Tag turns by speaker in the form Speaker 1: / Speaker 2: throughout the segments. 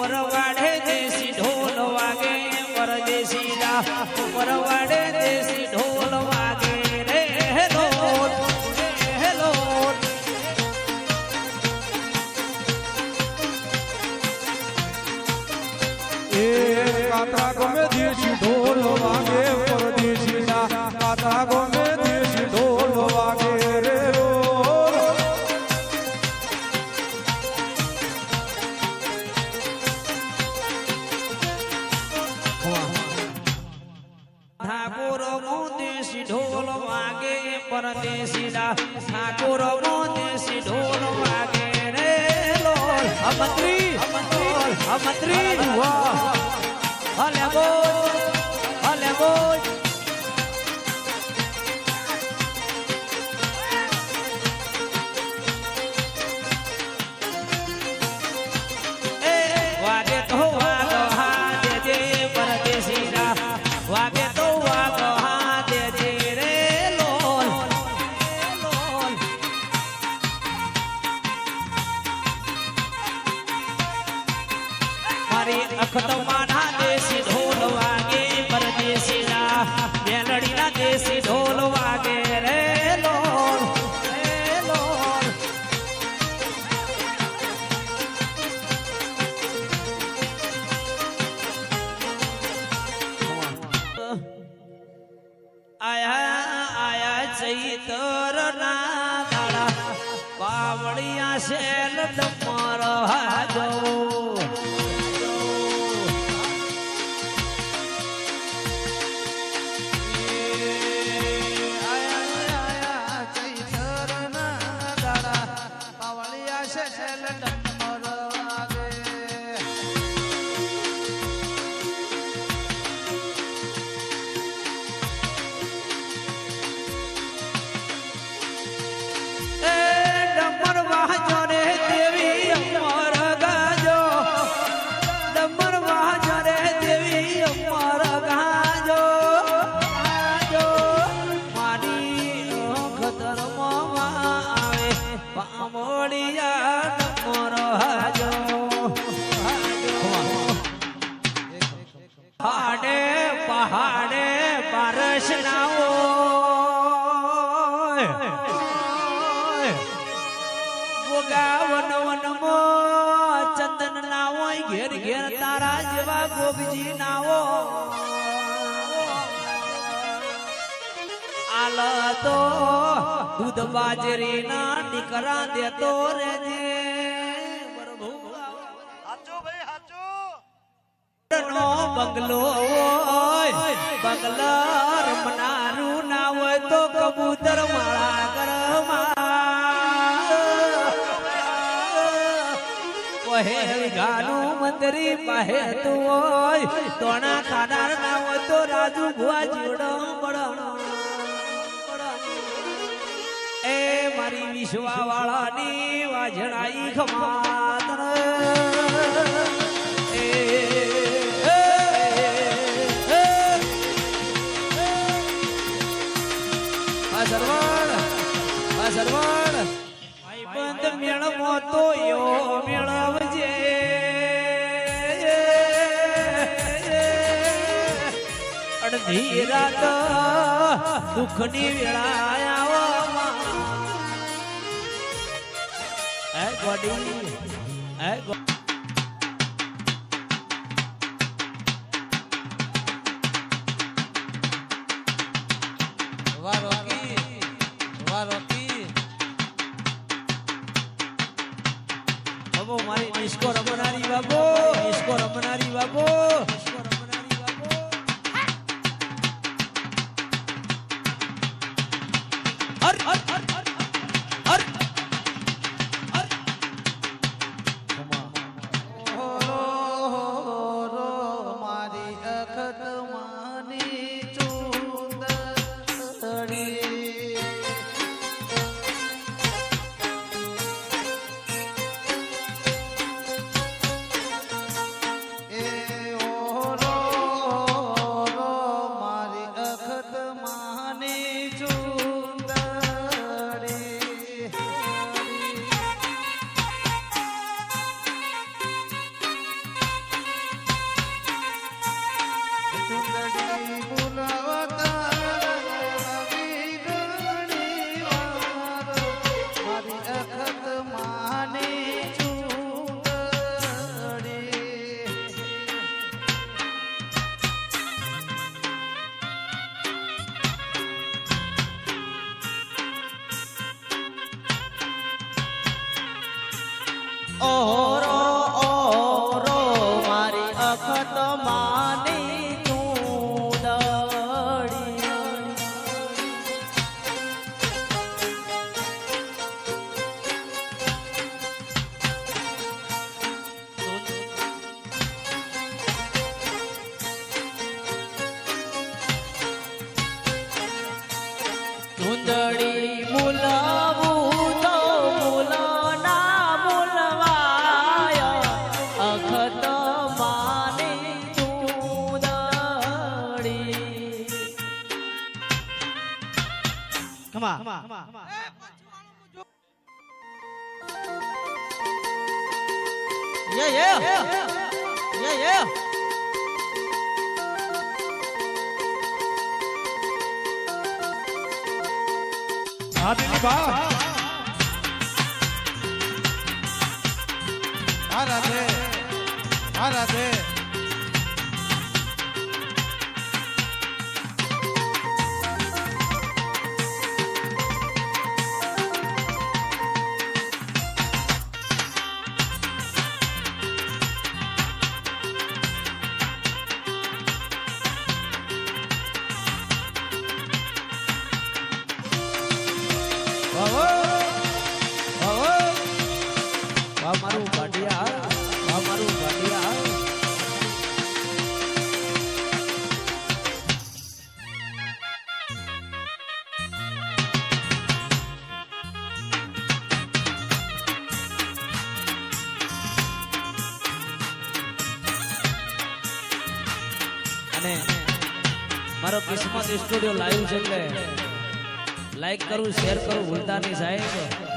Speaker 1: ઉપર વાડે દેશી ઢોલ વાગે પરદેશી રા
Speaker 2: પરવાડે દેશી ઢોલ ઢોલ વાગે
Speaker 1: પરદેશી ડા ઠાકોર મોદેશી ઢોલ વાગે રે લોલ. અમંત્રી અમંત્રી અમંત્રી હલે બોલ હલે બોલ. મારી અખત માના દેશી ઢોલ વાગે પરદેશી ના મેલડી ના દેશી ઢોલ વાગે. રે લોલ રે લોલ. આયા આયા ચૈતર ના દાડા પાવળિયા શેલ તમારો હાજો પામોડિયા ડમર હાજો હાડે પહાડે બારસ નાઓ ગોગા વન વન ચંદન ના હોય ઘેર ઘેર તારા જેવા ગોપજી ના આલ તો દૂધ બાજરી ના દીકરા દેતો રેજે નો બંગલો હોય બંગલા રમનારું ના હોય તો કબૂતર માળા કરમાં કહે ગાનું મંદરી પાહે તું હોય તોણા ખાનાર ના હોય તો રાજુ ભુવા જોડો એ મારી વિશ્વા વાળાની વાજણાઈ ખમાતર. એ, આ સરવાળ ભાઈબંધ મેળવો તો એવો મેળવજે. અડધી રાત દુઃખની વેળા હે ગોડી? હે ગો
Speaker 3: વાહ રોકી વાહ રોકી.
Speaker 1: બાબો મારી નિષ્કો રમનારી બાબો નિષ્કો રમનારી બાબો.
Speaker 3: 哦 ખમા Yeah, yeah. Yeah,
Speaker 2: yeah. આદિની બા
Speaker 1: આરાધે આરાધે મારું ભાટિયા વાહ મારું ભાટિયા અને મારો કિસ્મત સ્ટુડિયો લાઈવ છે એટલે લાઈક કરવું શેર કરવું ભૂલતા નહીં સાહેબ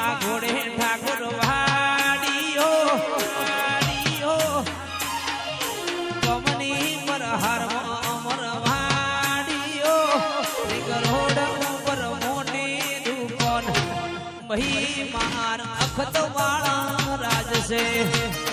Speaker 1: પાઘોડે ઠાકોર વાડીઓ વાડીઓ. ગોમની પર હર અમર વાડીઓ. ગરોડ ઉપર મોટી દુકાન. મહી માર અખત વાળા રાજ છે.